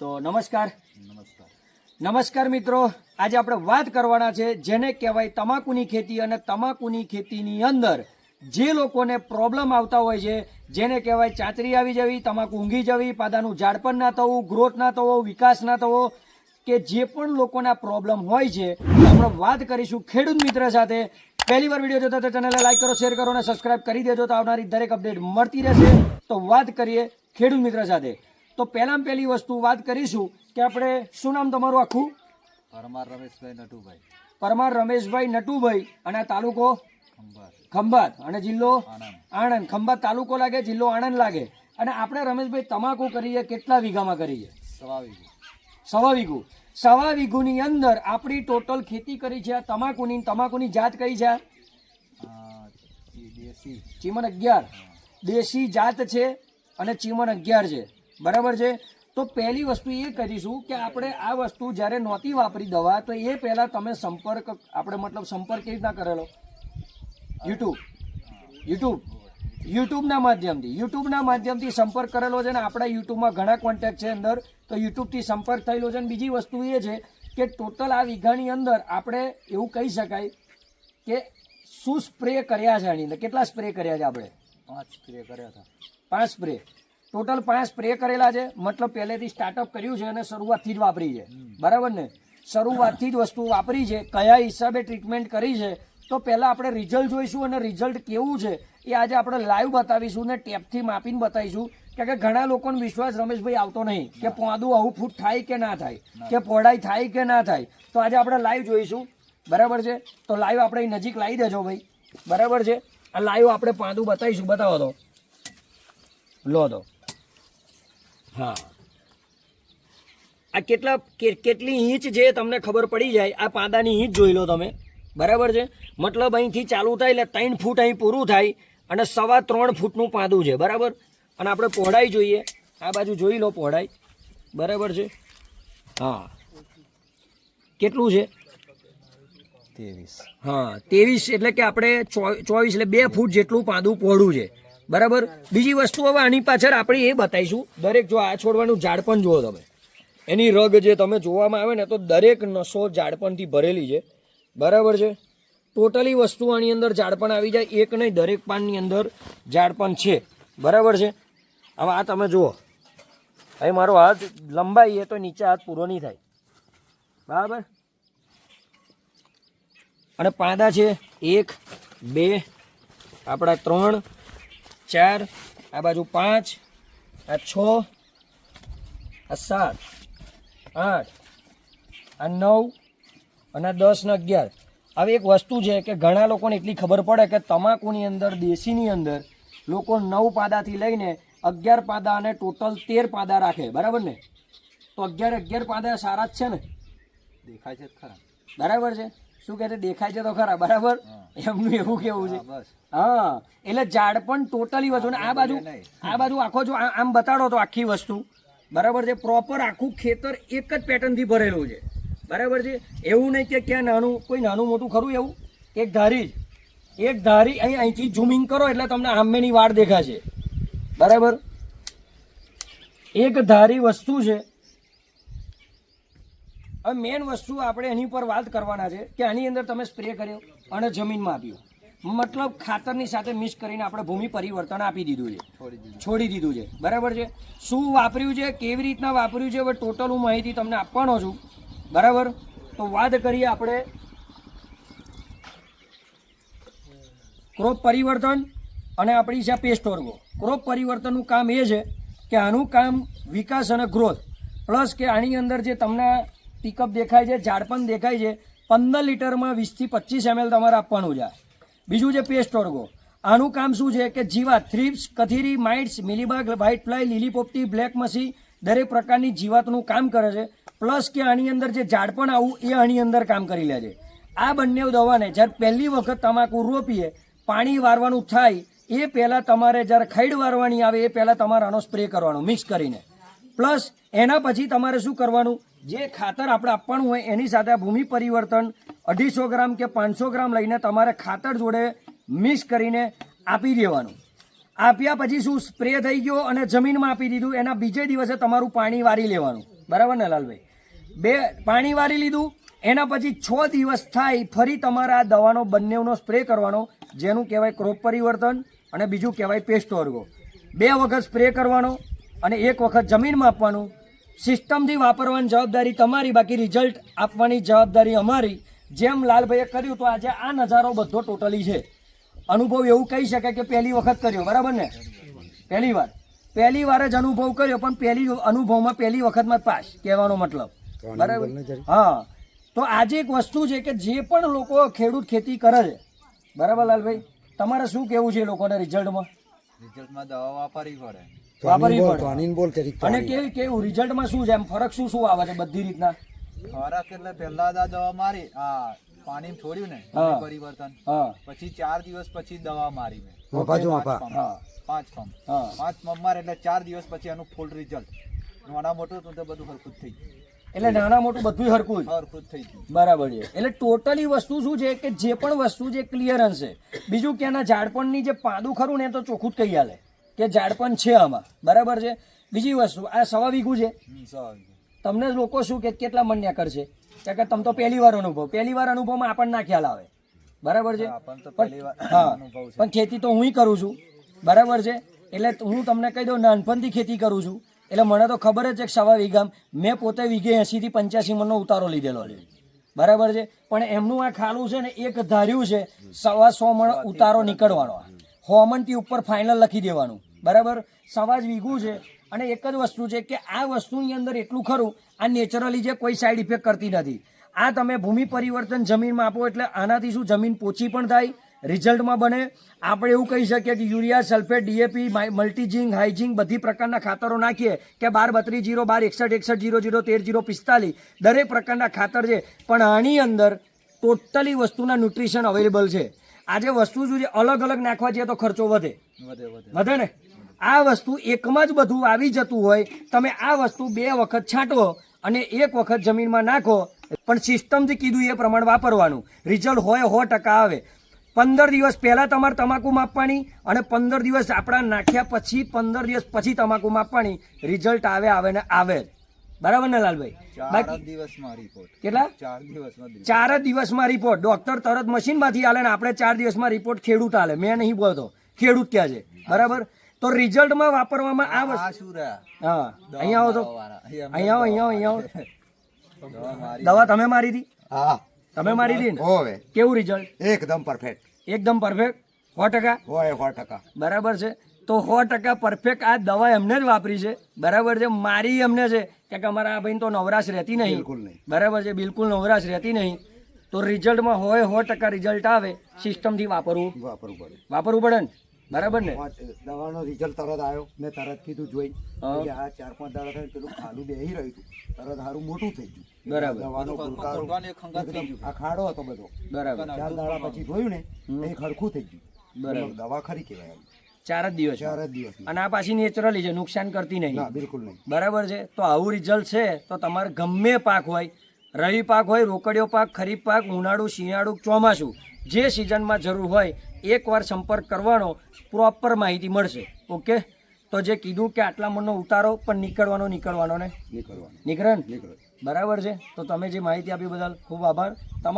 તો નમસ્કાર. નમસ્કાર. નમસ્કાર મિત્રો. આજે આપણે વાત કરવાના છે જેને કહેવાય તમાકુની ખેતી અને તમાકુની ખેતીની અંદર જે લોકોને પ્રોબ્લેમ આવતા હોય છે જેને કહેવાય ચાંચરી આવી જવી તમાકુ ઊંઘી જવી પાદાનું ઝાડપણ ના થવું ગ્રોથ ના થવો વિકાસ ના થવો કે જે પણ લોકોના પ્રોબ્લેમ હોય છે આપણે વાત કરીશું ખેડૂત મિત્ર સાથે. પહેલી વાર વીડિયો જોતા તો ચેનલને લાઈક કરો શેર કરો અને સબસ્ક્રાઇબ કરી દેજો તો આવનારી દરેક અપડેટ મળતી રહેશે. તો વાત કરીએ ખેડૂત મિત્ર સાથે. તો પહેલામાં પહેલી વસ્તુ વાત કરીશું કે આપણે શું નામ તમારું આખું? પરમાર રમેશભાઈ નટુભાઈ. પરમાર રમેશભાઈ નટુભાઈ. અને આ તાલુકો? ખંભાત. અને જિલ્લો? આણંદ. ખંભાત તાલુકો લાગે જિલ્લો આણંદ લાગે? અને આપણે રમેશભાઈ તમાકુ કરીએ કેટલા વીઘામાં કરીએ? સવા વીઘુ. સવા વીઘું. સવા વીઘુની અંદર આપણી ટોટલ ખેતી કરી છે તમાકુની. તમાકુની જાત કઈ છે ચીમન અગિયાર. દેશી જાત છે અને ચીમન અગિયાર છે. બરાબર છે? તો પહેલી વસ્તુ એ કરીશું કે આપણે આ વસ્તુ જ્યારે નહોતી વાપરી દવા તો એ પહેલાં તમે સંપર્ક આપણે મતલબ સંપર્ક કેવી રીતના કરેલો? યુટ્યુબ યુટ્યુબ યુટ્યુબના માધ્યમથી. યુટ્યુબના માધ્યમથી સંપર્ક કરેલો છે ને આપણા યુટ્યુબમાં ઘણા કોન્ટેક્ટ છે અંદર. તો યુટ્યુબથી સંપર્ક થયેલો છે અને બીજી વસ્તુ એ છે કે ટોટલ આ વીઘાની અંદર આપણે એવું કહી શકાય કે શું સ્પ્રે કર્યા છે આની અંદર? કેટલા સ્પ્રે કર્યા છે આપણે? પાંચ સ્પ્રે કર્યા હતા. પાંચ સ્પ્રે ટોટલ પાંચ સ્પ્રે કરેલા છે. મતલબ પહેલેથી સ્ટાર્ટઅપ કર્યું છે અને શરૂઆતથી જ વાપરી છે. બરાબર ને? શરૂઆતથી જ વસ્તુ વાપરી છે. કયા હિસાબે ટ્રીટમેન્ટ કરી છે? તો પહેલાં આપણે રિઝલ્ટ જોઈશું અને રિઝલ્ટ કેવું છે એ આજે આપણે લાઈવ બતાવીશું ને ટેપથી માપીને બતાવીશું. કે ઘણા લોકોનો વિશ્વાસ રમેશભાઈ આવતો નહીં કે પોદું આવું ફૂટ થાય કે ના થાય કે પહોળાઈ થાય કે ના થાય. તો આજે આપણે લાઈવ જોઈશું. બરાબર છે? તો લાઈવ આપણે નજીક લાવી દેજો ભાઈ. બરાબર છે? આ લાઈવ આપણે પાંદું બતાવીશું. બતાવો તો. લો દો હા. આ કેટલા કેટલી ઇંચ છે તમને ખબર પડી જાય આ પાંદાની ઇંચ જોઈ લો તમે. બરાબર છે? મતલબ અહીંથી ચાલુ થાય એટલે ત્રણ ફૂટ અહીં પૂરું થાય અને સવા ત્રણ ફૂટનું પાંદું છે બરાબર? અને આપણે પહોળાઈ જોઈએ. આ બાજુ જોઈ લો પહોળાઈ. બરાબર છે? હા. કેટલું છે? તેવીસ હા તેવીસ એટલે કે આપણે ચોવીસ એટલે બે ફૂટ જેટલું પાંદું પહોળું છે. બરાબર? બીજી વસ્તુ હવે આની પાછળ આપણે એ બતાવીશું. દરેક જો આ છોડવાનું ઝાડ પણ જુઓ તમે. એની રગ જે તમે જોવામાં આવે ને, તો દરેક નસો ઝાડપણથી ભરેલી છે. બરાબર છે? ટોટલી વસ્તુ આની અંદર ઝાડપણ આવી જાય. એક નહીં, દરેક પાનની અંદર ઝાડપણ છે. બરાબર છે? હવે આ તમે જુઓ. અહીં મારો હાથ લંબાઈ એ તો નીચે હાથ પૂરો નહીં થાય. બરાબર? અને પાંદા છે. એક, બે, આપણા ત્રણ ચાર, આ બાજુ પાંચ, આ છ, આ સાત, આઠ, આ નવ અને દસ ને અગિયાર. હવે એક વસ્તુ છે કે ઘણા લોકોને એટલી ખબર પડે કે તમાકુની અંદર, દેશીની અંદર લોકો નવ પાદાથી લઈને અગિયાર પાદા અને ટોટલ તેર પાદા રાખે, બરાબર ને? તો અગિયાર અગિયાર પાદા સારા જ છે ને? દેખાય છે ખરા. બરાબર છે? શું કહે છે? દેખાય છે તો ખરા બરાબર? એમનું એવું કેવું છે. હા, એટલે ઝાડ પણ ટોટલી વસ્તુ અને આ બાજુ આ બાજુ આખો જો આમ બતાડો તો આખી વસ્તુ. બરાબર છે? પ્રોપર આખું ખેતર એક જ પેટર્નથી ભરેલું છે. બરાબર છે? એવું નહીં કે ક્યાં નાનું કોઈ નાનું મોટું ખરું એવું? એક ધારી જ. એક ધારી અહીં અહીંથી ઝૂમિંગ કરો એટલે તમને આંબેની વાડ દેખાશે. બરાબર? એક ધારી વસ્તુ છે. હવે મેન વસ્તુ આપણે એની પર વાત કરવાના છે કે આની અંદર તમે સ્પ્રે કર્યો અને જમીનમાં આપ્યો. મતલબ ખાતરની સાથે મિક્સ કરીને આપણે ભૂમિ પરિવર્તન આપી દીધું છે. છોડી દીધું. છોડી દીધું છે. બરાબર છે? શું વાપર્યું છે? કેવી રીતના વાપર્યું છે? હવે ટોટલ હું માહિતી તમને આપવાનો છું. બરાબર? તો વાત કરીએ આપણે ક્રોપ પરિવર્તન અને આપણી છે પેસ્ટ ઓર્ગો ક્રોપ પરિવર્તનનું કામ એ છે કે આનું કામ વિકાસ અને ગ્રોથ પ્લસ કે આની અંદર જે તમને પિકઅપ દેખાય છે, ઝાડ પણ દેખાય છે. પંદર લીટરમાં વીસથી પચીસ એમએલ તમારે આપવાનું છે બીજું છે પેસ્ટ ઓર્ગો આનું કામ શું છે કે જીવા થ્રીપ્સ કથીરી માઇટ્સ મિલીબાગ વ્હાઇટ ફ્લાય લીલી પોપટી બ્લેક મસી દરેક પ્રકારની જીવાતનું કામ કરે છે. પ્લસ કે આની અંદર જે ઝાડ પણ આવું, એ આની અંદર કામ કરી લે છે. આ બંને દવાને જ્યારે પહેલી વખત તમાકુ રોપીએ, પાણી વારવાનું થાય, એ પહેલાં તમારે જ્યારે ખૈડ વારવાની આવે, એ પહેલાં તમારે આનો સ્પ્રે કરવાનો મિક્સ કરીને. પ્લસ એના પછી તમારે શું કરવાનું? જે ખાતર આપણે આપવાનું હોય એની સાથે ભૂમિ પરિવર્તન, અઢીસો ગ્રામ કે પાંચસો ગ્રામ લઈને તમારે ખાતર જોડે મિક્સ કરીને આપી દેવાનું. આપ્યા પછી શું સ્પ્રે થઈ ગયો અને જમીનમાં આપી દીધું, એના બીજે દિવસે તમારું પાણી વારી લેવાનું. બરાબર ને, લાલભાઈ? બે, પાણી વારી લીધું, એના પછી છ દિવસ થાય, ફરી તમારે આ દવાનો બંનેનો સ્પ્રે કરવાનો, જેનું કહેવાય ક્રોપ પરિવર્તન અને બીજું કહેવાય પેસ્ટ ઓર્ગો બે વખત સ્પ્રે કરવાનો અને એક વખત જમીનમાં આપવાનું. સિસ્ટમથી વાપરવાની જવાબદારી તમારી બાકી રિઝલ્ટ આપવાની જવાબદારી અમારી. જેમ લાલભાઈએ કર્યું તો આજે આ નજારો બધો ટોટલી છે. અનુભવ એવું કહી શકાય કે પહેલી વખત કર્યો બરાબર ને? પહેલી વાર. પહેલી વાર જ અનુભવ કર્યો પણ પહેલી અનુભવમાં પહેલી વખતમાં પાસ કહેવાનો મતલબ. બરાબર? હા. તો આજે એક વસ્તુ છે કે જે પણ લોકો ખેડૂત ખેતી કરે છે બરાબર લાલભાઈ? તમારે શું કેવું છે એ લોકોને રિઝલ્ટમાં રિઝલ્ટમાં દવા વાપરવી પડે. વાપરવી પડે. પાણીને બોલ તરીક અને કેવી કેવું રિઝલ્ટમાં શું છે? એમ ફરક શું શું આવે છે બધી રીતના? ફરક એટલે પહેલા દા દવા મારી આ પાણી છોડ્યું ને પરિવર્તન. પછી ચાર દિવસ પછી દવા મારી મેં. જો પાંચ હા પંપ. પાંચ પંપ. પાંચ પંપ મારે એટલે ચાર દિવસ પછી એનું ફૂલ રિઝલ્ટ નાના મોટું હતું તો બધું હરખું થઈ ગયું. એટલે નાના મોટું બધું હરખું જ? હરખું થઈ ગયું. બરાબર છે. એટલે ટોટલી વસ્તુ શું છે કે જે પણ વસ્તુ છે ક્લિયરન્સ છે બીજું કે આના ઝાડપણની જે પાદું ખરું ને તો ચોખ્ખું જ કહી આલે કે ઝાડપણ છે આમાં. બરાબર છે? બીજી વસ્તુ આ સવા વીઘું છે. તમને લોકો શું કે કેટલા મન્યા કરશે? કે કે તમે તો પહેલી વાર અનુભવ પહેલી વાર અનુભવમાં આપણને ના ખ્યાલ આવે. બરાબર છે? પણ- હા પણ ખેતી તો હું કરું છું. બરાબર છે? એટલે હું તમને કહી દઉં નાનપણથી ખેતી કરું છું. એટલે મને તો ખબર જ છે કે સવા વીઘા મેં પોતે વીઘે એંશીથી પંચ્યાસી મણનો ઉતારો લીધેલો છે. બરાબર છે? પણ એમનું આ ખાલું છે ને એક ધાર્યું છે સવા સો મણ ઉતારો નીકળવાનો. હોમનથી ઉપર ફાઇનલ લખી દેવાનું. બરાબર? સવાજ વીઘું છે અને એક જ વસ્તુ છે કે આ વસ્તુની અંદર એટલું ખરું આ નેચરલી જે કોઈ સાઈડ ઇફેક્ટ કરતી નથી. આ તમે ભૂમિ પરિવર્તન જમીનમાં આપો એટલે આનાથી શું જમીન પોચી પણ થાય રિઝલ્ટમાં બને. આપણે એવું કહી શકીએ કે urea sulphate DAP multi zinc high zinc બધી પ્રકારના ખાતરો નાખીએ કે બાર બત્રીસ જીરો બાર એકસઠ એકસઠ જીરો જીરો તેર જીરો પિસ્તાલીસ દરેક પ્રકારના ખાતર છે. પણ આની અંદર ટોટલી વસ્તુના ન્યુટ્રિશન અવેલેબલ છે. આજે વસ્તુ શું છે અલગ અલગ નાખવા જઈએ તો ખર્ચો વધે. વધે ને? આ વસ્તુ એકમાં જ બધું આવી જતું હોય તમે આ વસ્તુ બે વખત છાંટો અને એક વખત જમીનમાં નાખો પણ સિસ્ટમથી કીધું એ પ્રમાણે વાપરવાનું. રિઝલ્ટ હોય સો ટકા આવે. પંદર દિવસ પહેલાં તમારે તમાકુ માપવાની અને પંદર દિવસ આપણા નાખ્યા પછી પંદર દિવસ પછી તમાકુ માપવાની. રિઝલ્ટ આવે આવે ને આવે બરાબર ને લાલભાઈ? બાકી દિવસમાં રિપોર્ટ કેટલા? ચાર દિવસમાં જ ચાર જ દિવસમાં રિપોર્ટ ડોક્ટર તરત મશીનમાંથી આલે ને આપણે ચાર દિવસમાં રિપોર્ટ ખેડૂત આલે. મેં નહીં બોલતો. ખેડૂત ક્યાં છે? બરાબર? તો રિઝલ્ટમાં વાપરવામાં આ આ વસ્તુ હા અહીંયા આવો તો. અહીંયા આવો અહીંયા આવો અહીંયા આવો. દવા તમે મારી હતી હા. તમે મારી હતી ને? કેવું રિઝલ્ટ? એકદમ પરફેક્ટ એકદમ પરફેક્ટ સો ટકા? હોય સો ટકા. બરાબર છે. તો સો ટકા પરફેક્ટ આ દવા એમને જ વાપરી છે. બરાબર છે. મારી એમને છે. કે અમારા આ ભાઈને તો નવરાશ રહેતી નહીં. બિલકુલ નહીં. બરાબર છે. બિલકુલ નવરાશ રહેતી નહીં. તો રિઝલ્ટમાં હોય સો ટકા રિઝલ્ટ આવે સિસ્ટમથી વાપરવું. વાપરવું પડે. વાપરવું પડે ને? બરાબર ને? દવાનો રિઝલ્ટ તરત આવ્યો. મેં તરત કીધું જોઈ. હા. કે આ ચાર પાંચ દાડા થાય પેલું ખાલું બેહી રહ્યું હતું. તરત હારું મોટું થઈ ગયું. બરાબર. દવાનો આ ખાડો હતો બધો. બરાબર. ચાર દાડા પછી જોયું ને એ ખરખું થઈ ગયું. બરાબર. દવા ખરી કહેવાય ચાર જ દિવસ ચાર જ દિવસ અને આ પાછી નેચરલી છે નુકસાન કરતી નહીં. ના બિલકુલ નહીં. બરાબર છે? તો આવું રિઝલ્ટ છે તો તમારે ગમે પાક હોય રવિ પાક હોય રોકડિયો પાક ખરીફ પાક ઉનાળુ શિયાળુ ચોમાસું જે સિઝનમાં જરૂર હોય એકવાર સંપર્ક કરવાનો પ્રોપર માહિતી મળશે. ઓકે? તો જે કીધું કે આટલા મનનો ઉતારો પણ નીકળવાનો નીકળવાનો ને? નીકળવાનો. નીકળે નીકળે. બરાબર છે? તો તમે જે માહિતી આપી બદલ ખૂબ આભાર. તમારો